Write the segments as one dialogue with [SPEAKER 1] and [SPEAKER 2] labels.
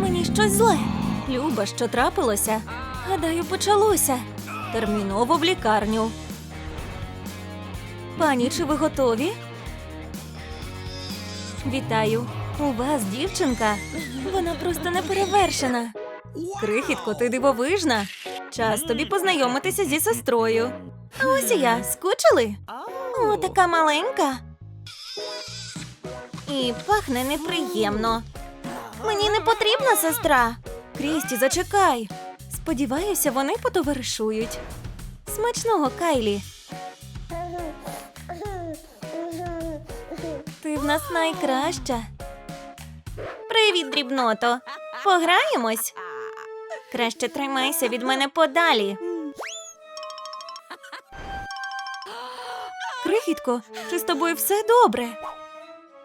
[SPEAKER 1] Мені щось зле. Люба, що трапилося? Гадаю, почалося. Терміново в лікарню. Пані, чи ви готові? Вітаю. У вас дівчинка. Вона просто неперевершена. Крихітко, ти дивовижна. Час тобі познайомитися зі сестрою. А ось і я. Скучили? О, така маленька. І пахне неприємно. Мені не потрібна сестра. Крісті, зачекай. Сподіваюся, вони потоваришують. Смачного, Кайлі. Ти в нас найкраща. Привіт, дрібното. Пограємось? Краще тримайся від мене подалі. Крихітко, чи з тобою все добре?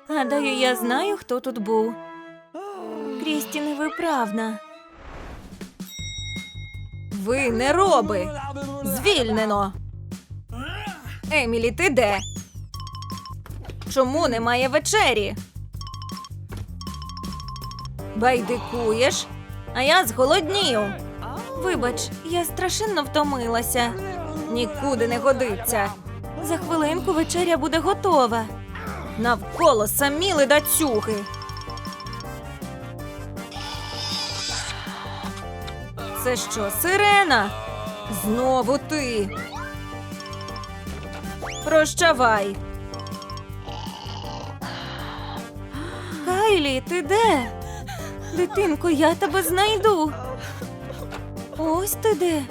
[SPEAKER 1] Гадаю, я знаю, хто тут був. Крісті невиправна. Ви не роби. Звільнено. Емілі, ти де? Чому немає вечері? Байдикуєш, а я зголоднію. Вибач, я страшенно втомилася. Нікуди не годиться. За хвилинку вечеря буде готова. Навколо самі ледацюги. Це що, сирена? Знову ти. Прощавай. Кайлі, ти де? Дитинко, я тебе знайду. Ось ти де.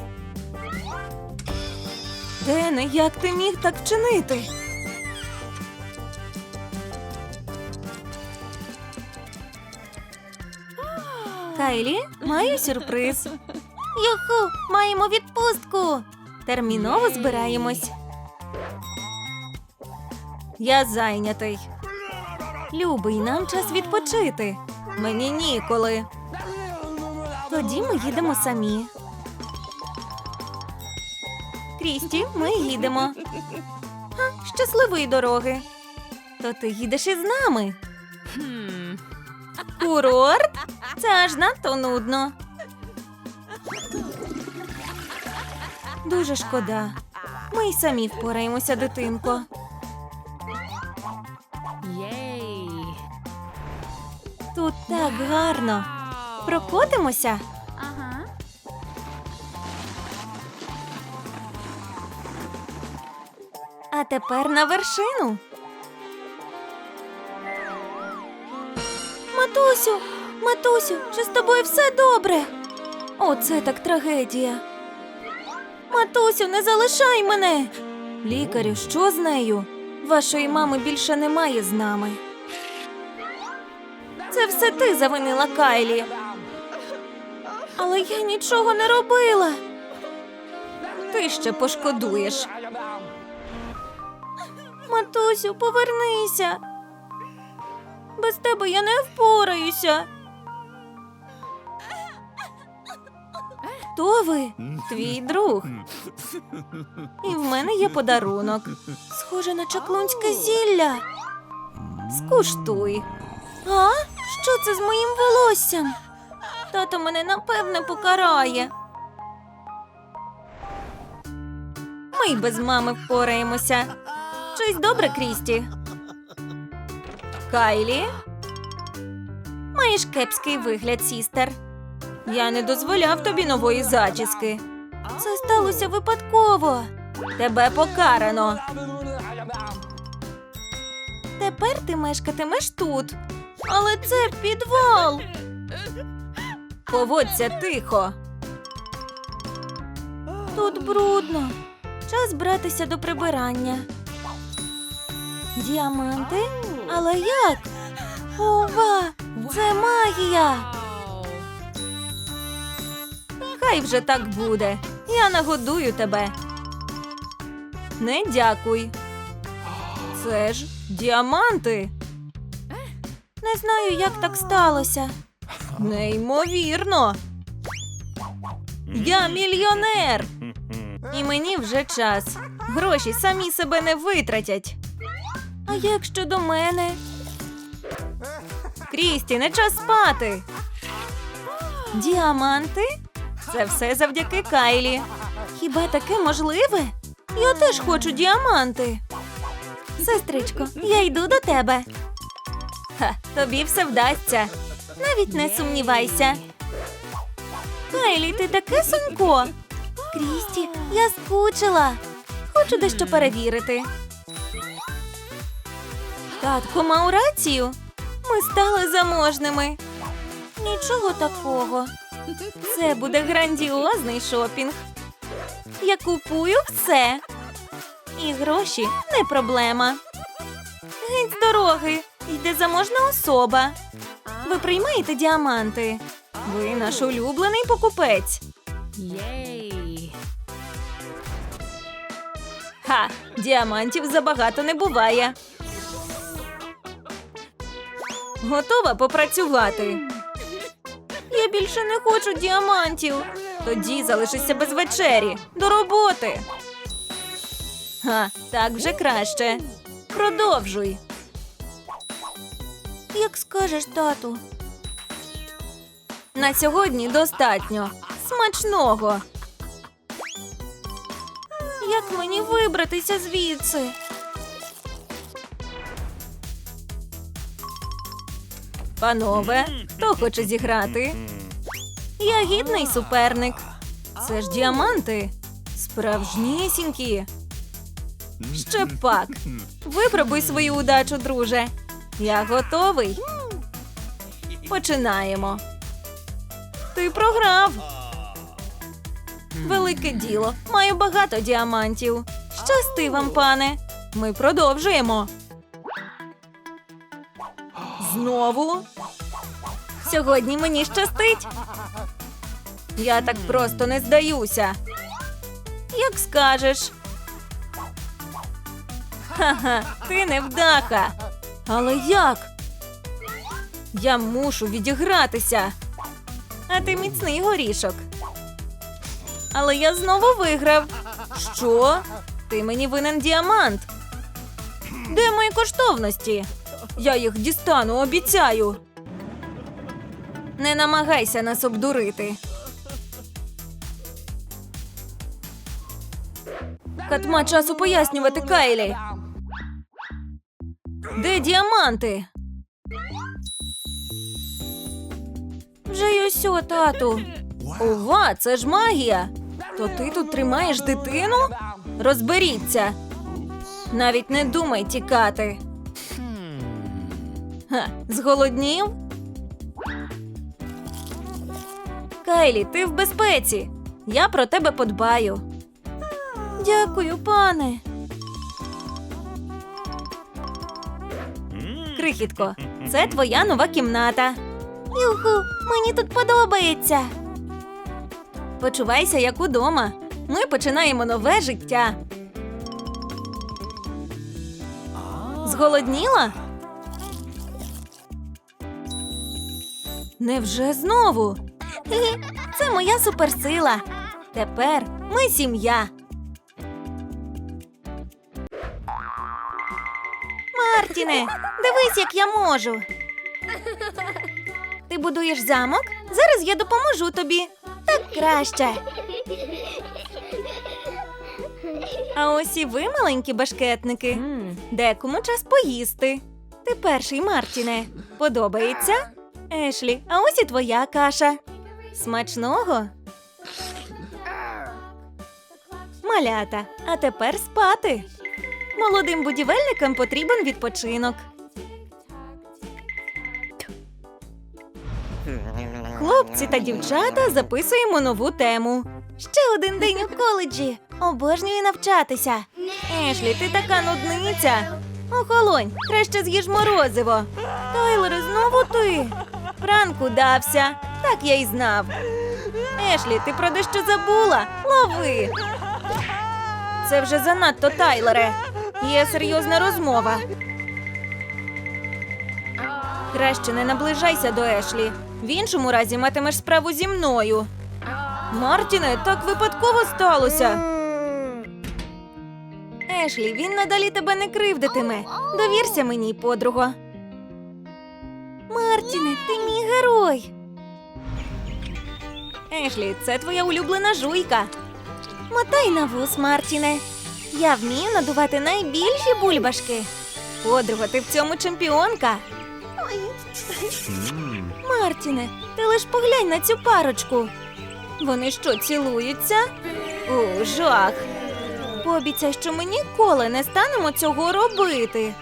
[SPEAKER 1] Дене, як ти міг так вчинити? Кайлі, маю сюрприз. Юху, маємо відпустку. Терміново збираємось. Я зайнятий. Любий, нам час відпочити. Мені ніколи. Тоді ми їдемо самі. Крісті, ми їдемо. Ха, щасливої дороги. То ти їдеш із нами. Курорт? Це аж надто нудно. Дуже шкода. Ми й самі впораємося, дитинко.
[SPEAKER 2] Єй!
[SPEAKER 1] Тут так гарно. Прокотимося.
[SPEAKER 2] Ага.
[SPEAKER 1] А тепер на вершину. Матусю, матусю, чи з тобою все добре? Оце так трагедія. Матусю, не залишай мене. Лікарю, що з нею? Вашої мами більше немає з нами. Це все ти завинила Кайлі. Але я нічого не робила. Ти ще пошкодуєш. Матусю, повернися. Без тебе я не впораюся. Хто ви? Твій друг. І в мене є подарунок. Схоже на чаклунське зілля. Скуштуй. А? Що це з моїм волоссям? Тато мене напевне покарає. Ми й без мами впораємося. Щось добре, Крісті. Кайлі? Маєш кепський вигляд, сістер. Я не дозволяв тобі нової зачіски. Це сталося випадково. Тебе покарано. Тепер ти мешкатимеш тут. Але це підвал. Поводься тихо. Тут брудно. Час братися до прибирання. Діаманти? Але як? Ова! Це магія! Хай вже так буде. Я нагодую тебе. Не дякуй. Це ж діаманти. Не знаю, як так сталося. Неймовірно. Я мільйонер. І мені вже час. Гроші самі себе не витратять. А як щодо мене? Крісті, не час спати. Діаманти? Це все завдяки Кайлі. Хіба таке можливе? Я теж хочу діаманти. Сестричко, я йду до тебе. Ха, тобі все вдасться. Навіть не сумнівайся. Кайлі, ти таке сонько. Крісті, я скучила. Хочу дещо перевірити. Татко мав рацію. Ми стали заможними. Нічого такого. Це буде грандіозний шопінг. Я купую все. І гроші не проблема. Геть з дороги. Йде заможна особа. Ви приймаєте діаманти. Ви наш улюблений покупець.
[SPEAKER 2] Yay.
[SPEAKER 1] Ха, діамантів забагато не буває. Готова попрацювати. Більше не хочу діамантів. Тоді залишися без вечері. До роботи. Ха, так вже краще. Продовжуй. Як скажеш, тату. На сьогодні достатньо. Смачного. Як мені вибратися звідси? Панове, хто хоче зіграти? Я гідний суперник. Це ж діаманти. Справжнісінькі. Ще пак. Випробуй свою удачу, друже. Я готовий. Починаємо. Ти програв. Велике діло. Маю багато діамантів. Щасти вам, пане. Ми продовжуємо. Знову. Сьогодні мені щастить. Я так просто не здаюся. Як скажеш. Ха-ха, ти невдаха. Але як? Я мушу відігратися. А ти міцний горішок. Але я знову виграв. Що? Ти мені винен діамант. Де мої коштовності? Я їх дістану, обіцяю. Не намагайся нас обдурити. Катма часу пояснювати Кайлі. Де діаманти? Вже й осьо, тату. Ова, це ж магія. То ти тут тримаєш дитину? Розберіться. Навіть не думай тікати. Ха, зголоднів? Кайлі, ти в безпеці. Я про тебе подбаю. Дякую, пане. Крихітко, це твоя нова кімната. Юху, мені тут подобається. Почувайся як удома. Ми починаємо нове життя. Зголодніла? Невже знову? Це моя суперсила. Тепер ми сім'я. Мартіне, дивись, як я можу. Ти будуєш замок? Зараз я допоможу тобі. Так краще. А ось і ви, маленькі башкетники.
[SPEAKER 2] Mm.
[SPEAKER 1] Декому час поїсти. Ти перший, Мартіне. Подобається? Ешлі, а ось і твоя каша. Смачного. Малята, а тепер спати. Молодим будівельникам потрібен відпочинок. Хлопці та дівчата записуємо нову тему. Ще один день у коледжі. Обожнюю навчатися. Ешлі, ти така нудниця. Охолонь, краще з'їж морозиво. Тайлере, знову ти. Пранк удався. Так я й знав. Ешлі, ти про дещо забула? Лови. Це вже занадто, Тайлере. Є серйозна розмова. Краще не наближайся до Ешлі. В іншому разі матимеш справу зі мною. Мартіне, так випадково сталося. Ешлі, він надалі тебе не кривдитиме. Довірся мені, подруго. Мартіне, ти мій герой. Ешлі, це твоя улюблена жуйка. Мотай на вус, Мартіне. Я вмію надувати найбільші бульбашки. Подруга, ти в цьому чемпіонка. Мартіне, ти лиш поглянь на цю парочку. Вони що, цілуються? О, жах. Пообіцяй, що ми ніколи не станемо цього робити.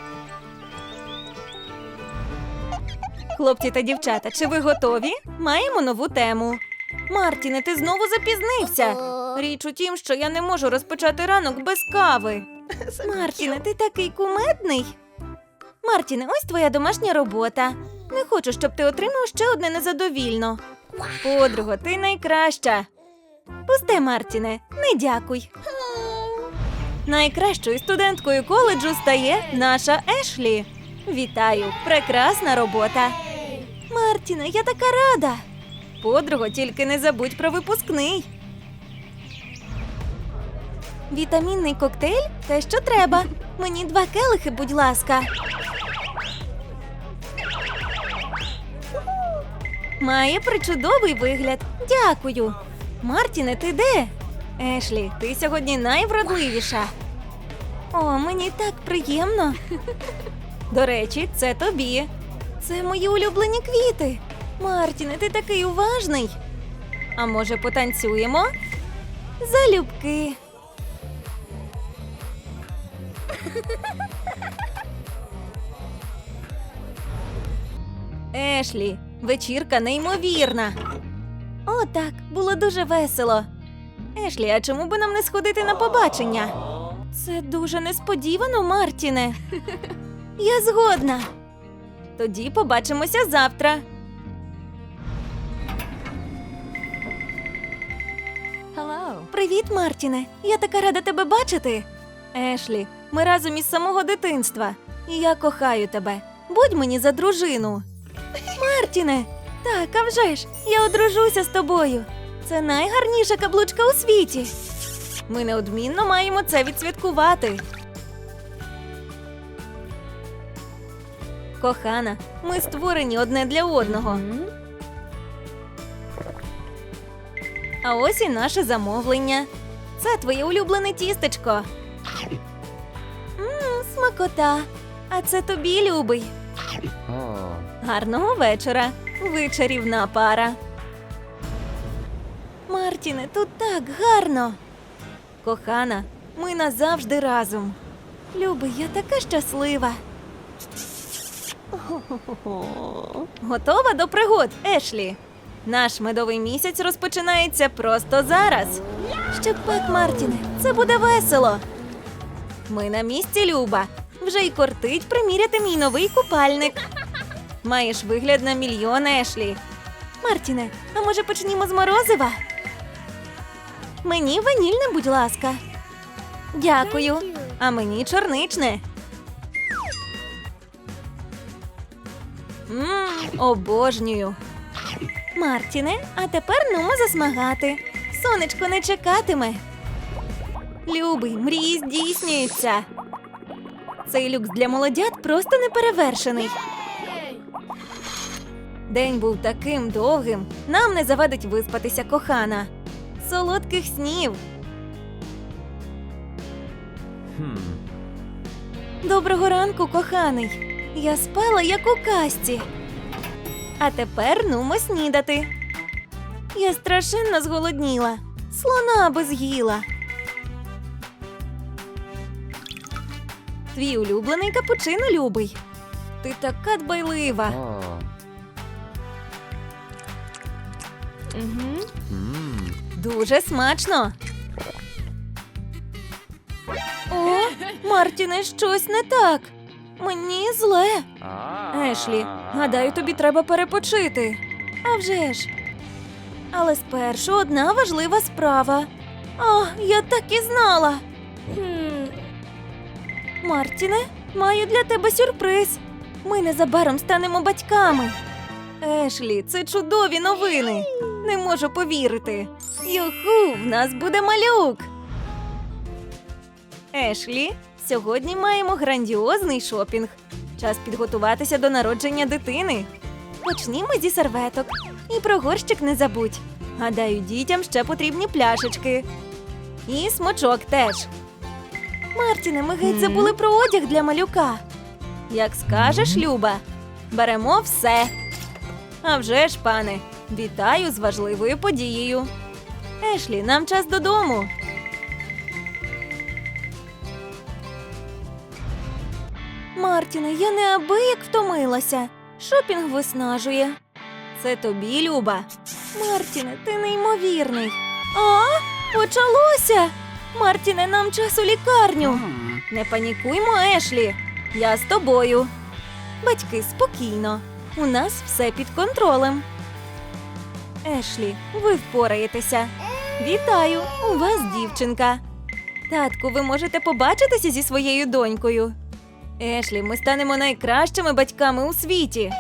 [SPEAKER 1] Хлопці та дівчата, чи ви готові? Маємо нову тему. Мартіне, ти знову запізнився. Річ у тім, що я не можу розпочати ранок без кави. Мартіне, ти такий кумедний. Мартіне, ось твоя домашня робота. Не хочу, щоб ти отримав ще одне незадовільно. Подруго, ти найкраща. Пусте, Мартіне, не дякуй. Найкращою студенткою коледжу стає наша Ешлі. Вітаю, прекрасна робота. Мартіне, я така рада. Подруго, тільки не забудь про випускний. Вітамінний коктейль те, що треба. Мені два келихи, будь ласка. Має причудовий вигляд. Дякую. Мартіне, ти де? Ешлі, ти сьогодні найвродливіша. О, мені так приємно. До речі, це тобі. Це мої улюблені квіти. Мартіне, ти такий уважний. А може, потанцюємо? Залюбки. Ешлі, вечірка неймовірна. О, так, було дуже весело. Ешлі, а чому би нам не сходити на побачення? Це дуже несподівано, Мартіне. Я згодна. Тоді побачимося завтра. Привіт, Мартіне. Я така рада тебе бачити. Ешлі, ми разом із самого дитинства. І я кохаю тебе. Будь мені за дружину. Мартіне, так, а вже ж, я одружуся з тобою. Це найгарніша каблучка у світі. Ми неодмінно маємо це відсвяткувати. Кохана, ми створені одне для одного. А ось і наше замовлення. Це твоє улюблене тістечко. Мм, смакота. А це тобі, любий. Гарного вечора. Ви чарівна пара. Мартіне, тут так гарно. Кохана, ми назавжди разом. Любий, я така щаслива. Готова до пригод, Ешлі. Наш медовий місяць розпочинається просто зараз. Ще пак, Мартіне, це буде весело. Ми на місці, Люба. Вже й кортить приміряти мій новий купальник. Маєш вигляд на мільйон Ешлі. Мартіне, а може почнімо з морозива? Мені ванільне, будь ласка. Дякую. А мені чорничне. Мм, обожнюю. Мартіне, а тепер нумо засмагати. Сонечко не чекатиме. Любий, мрії здійснюються. Цей люкс для молодят просто неперевершений. День був таким довгим. Нам не завадить виспатися, кохана. Солодких снів. Доброго ранку, коханий. Я спала, як у казці. А тепер нумо снідати. Я страшенно зголодніла. Слона би з'їла. Твій улюблений капучино любий. Ти така дбайлива.
[SPEAKER 2] Mhm.
[SPEAKER 1] Дуже смачно. О, Мартіне, щось не так. Мені зле. Ешлі, гадаю, тобі треба перепочити. А вже ж. Але спершу одна важлива справа. О, я так і знала.
[SPEAKER 2] Hmm.
[SPEAKER 1] Мартіне, маю для тебе сюрприз. Ми незабаром станемо батьками. Ешлі, це чудові новини. Не можу повірити. Юху, в нас буде малюк. Ешлі, сьогодні маємо грандіозний шопінг. Час підготуватися до народження дитини. Почнімо зі серветок. І про горщик не забудь. Гадаю, дітям ще потрібні пляшечки. І смочок теж. Мартіне, ми геть забули про одяг для малюка. Як скажеш, Люба, беремо все. А вже ж, пане, вітаю з важливою подією. Ешлі, нам час додому. Мартіне, я неабияк втомилася. Шопінг виснажує. Це тобі, Люба. Мартіне, ти неймовірний. А? Почалося. Мартіне, нам час у лікарню. Не панікуймо, Ешлі. Я з тобою. Батьки, спокійно. У нас все під контролем. Ешлі, ви впораєтеся. Вітаю! У вас дівчинка. Татку, ви можете побачитися зі своєю донькою. Ешлі, ми станемо найкращими батьками у світі.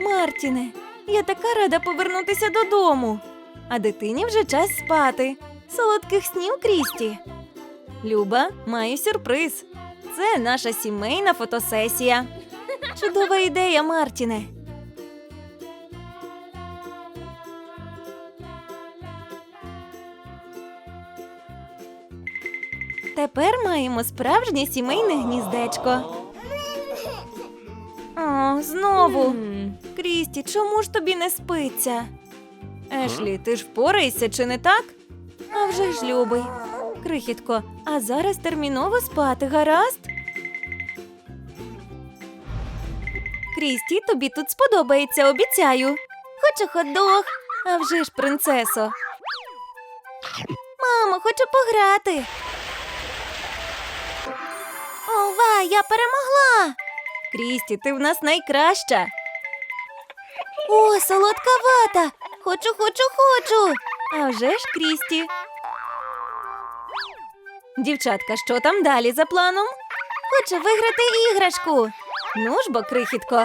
[SPEAKER 1] Мартіне, я така рада повернутися додому. А дитині вже час спати. Солодких снів Крісті. Люба, маю сюрприз. Це наша сімейна фотосесія. Чудова ідея, Мартіне. Тепер маємо справжнє сімейне гніздечко. О, знову. Крісті, чому ж тобі не спиться? Ешлі, ти ж впораєшся, чи не так? А вже ж любий. Крихітко, а зараз терміново спати, гаразд? Крісті, тобі тут сподобається, обіцяю. Хочу ходох, а вже ж принцесо. Мамо, хочу пограти. Ова, я перемогла. Крісті, ти в нас найкраща. О, солодка вата. Хочу, хочу, хочу. А вже ж Крісті. Дівчатка, що там далі за планом? Хочу виграти іграшку. Ну ж бо, крихітко.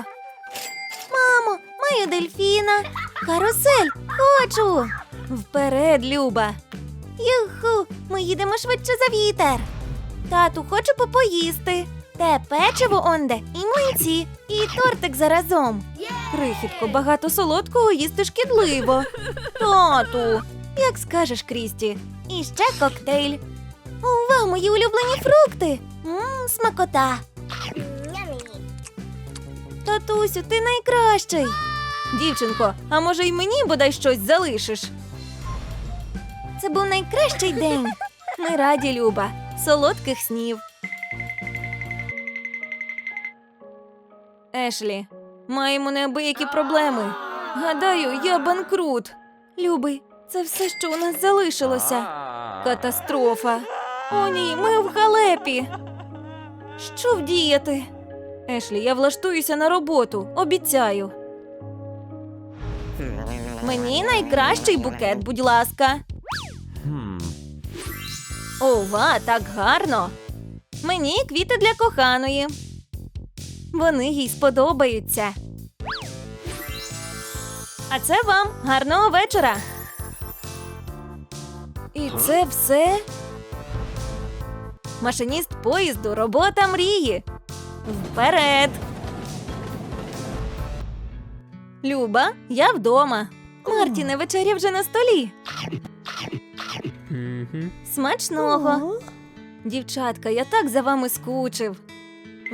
[SPEAKER 1] Мамо, маю дельфіна. Карусель, хочу. Вперед, Люба. Юху, ми їдемо швидше за вітер. Тату, хочу попоїсти. Те печиво онде і млинці, і тортик заразом. Крихітко, багато солодкого їсти шкідливо. Тату, як скажеш, Крісті. І ще коктейль. Ова, мої улюблені фрукти. Мм, смакота. Татусю, ти найкращий. Дівчинко, а може й мені бодай щось залишиш? Це був найкращий день. Ми раді, Люба. Солодких снів. Ешлі, маємо неабиякі проблеми. Гадаю, я банкрут. Любий, це все, що у нас залишилося. Катастрофа. О, ні, ми в халепі. Що вдіяти? Ешлі, я влаштуюся на роботу, обіцяю. Мені найкращий букет, будь ласка. Ова, так гарно. Мені квіти для коханої. Вони їй сподобаються. А це вам гарного вечора. І це все. Машиніст поїзду, робота мрії. Вперед. Люба, я вдома. Мартіне, вечеря вже на столі. Смачного. Дівчатка, я так за вами скучив.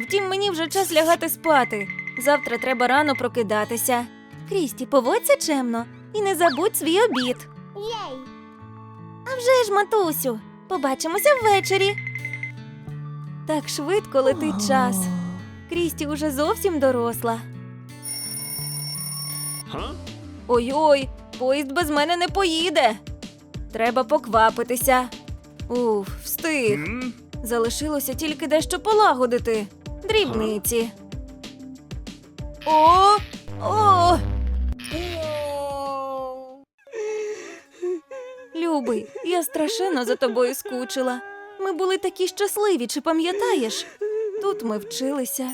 [SPEAKER 1] Втім, мені вже час лягати спати. Завтра треба рано прокидатися. Крісті, поводься чемно і не забудь свій обід. А вже ж, матусю, побачимося ввечері. Так швидко летить час. Крісті уже зовсім доросла. Ой-ой, поїзд без мене не поїде. Треба поквапитися. Уф, встиг. Залишилося тільки дещо полагодити. Дрібниці. О! О! Любий, я страшенно за тобою скучила. Ми були такі щасливі, чи пам'ятаєш? Тут ми вчилися.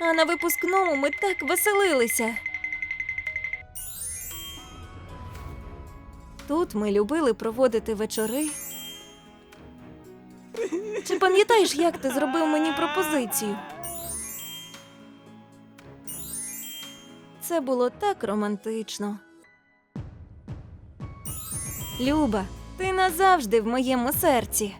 [SPEAKER 1] А на випускному ми так веселилися. Тут ми любили проводити вечори. Чи пам'ятаєш, як ти зробив мені пропозицію? Це було так романтично. Люба, ти назавжди в моєму серці.